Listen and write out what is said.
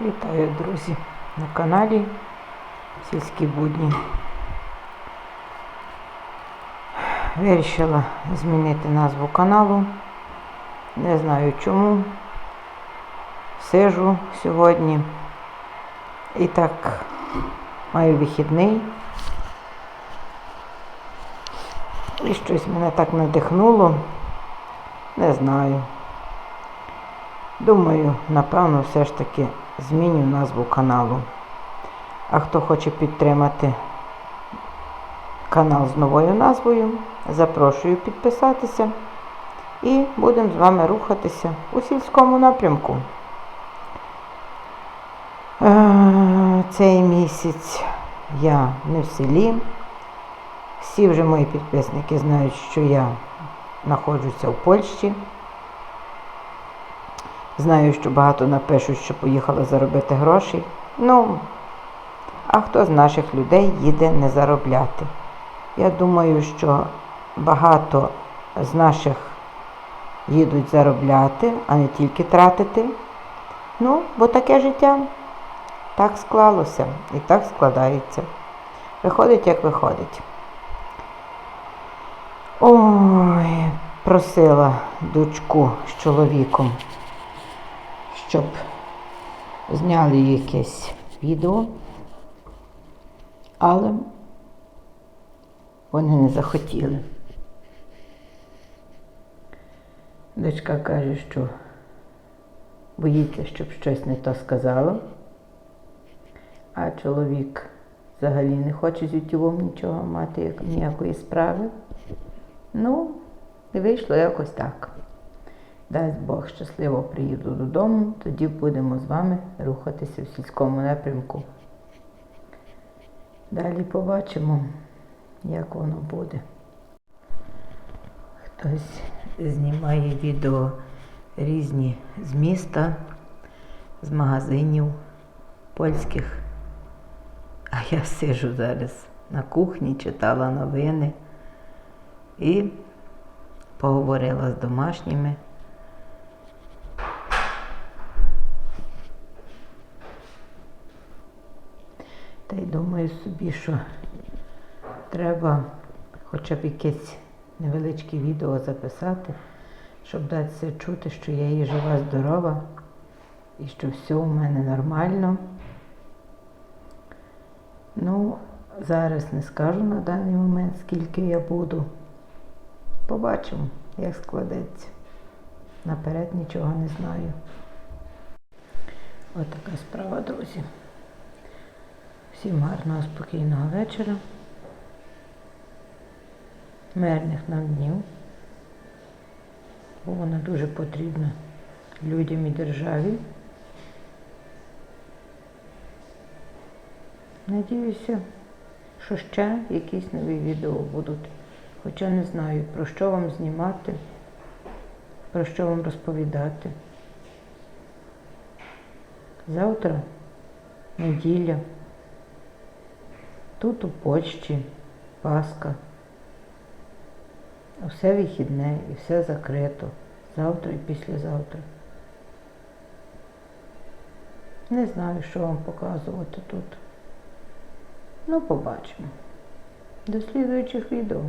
Вітаю, друзі, на каналі Сільські будні. Вирішила змінити назву каналу. Не знаю чому. Сижу сьогодні. І так маю вихідний. І щось мене так надихнуло. Не знаю. Думаю, напевно, все ж таки зміню назву каналу. А хто хоче підтримати канал з новою назвою, запрошую підписатися і будемо з вами рухатися у сільському напрямку. Е, Цей місяць я не в селі. Всі вже мої підписники знають, що я знаходжуся в Польщі. Знаю, що багато напишуть, що поїхала заробити грошей. Ну, а хто з наших людей їде не заробляти? Я думаю, що багато з наших їдуть заробляти, а не тільки тратити. Ну, бо таке життя так склалося і так складається. Виходить, як виходить. Ой, просила дочку з чоловіком, щоб зняли якесь відео, але вони не захотіли. Дочка каже, що боїться, щоб щось не то сказала, а чоловік взагалі не хоче з ютюбом нічого мати, ніякої справи. Ну, і вийшло якось так. Дасть Бог щасливо приїду додому, тоді будемо з вами рухатися в сільському напрямку. Далі побачимо, як воно буде. Хтось знімає відео різні з міста, з магазинів польських. А я сижу зараз на кухні, читала новини і поговорила з домашніми. Та й думаю собі, що треба хоча б якесь невеличке відео записати, щоб датися чути, що я є жива, здорова і що все у мене нормально. Ну, зараз не скажу на даний момент, скільки я буду. Побачимо, як складеться. Наперед нічого не знаю. Ось така справа, друзі. Всім гарного, спокійного вечора. Мирних нам днів. Бо вона дуже потрібна людям і державі. Надіюся, що ще якісь нові відео будуть. Хоча не знаю, про що вам знімати, про що вам розповідати. Завтра неділя. Тут у почті Пасха. Все вихідне і все закрито. Завтра і післязавтра. Не знаю, що вам показувати тут. Ну, побачимо. До слідуючих відео.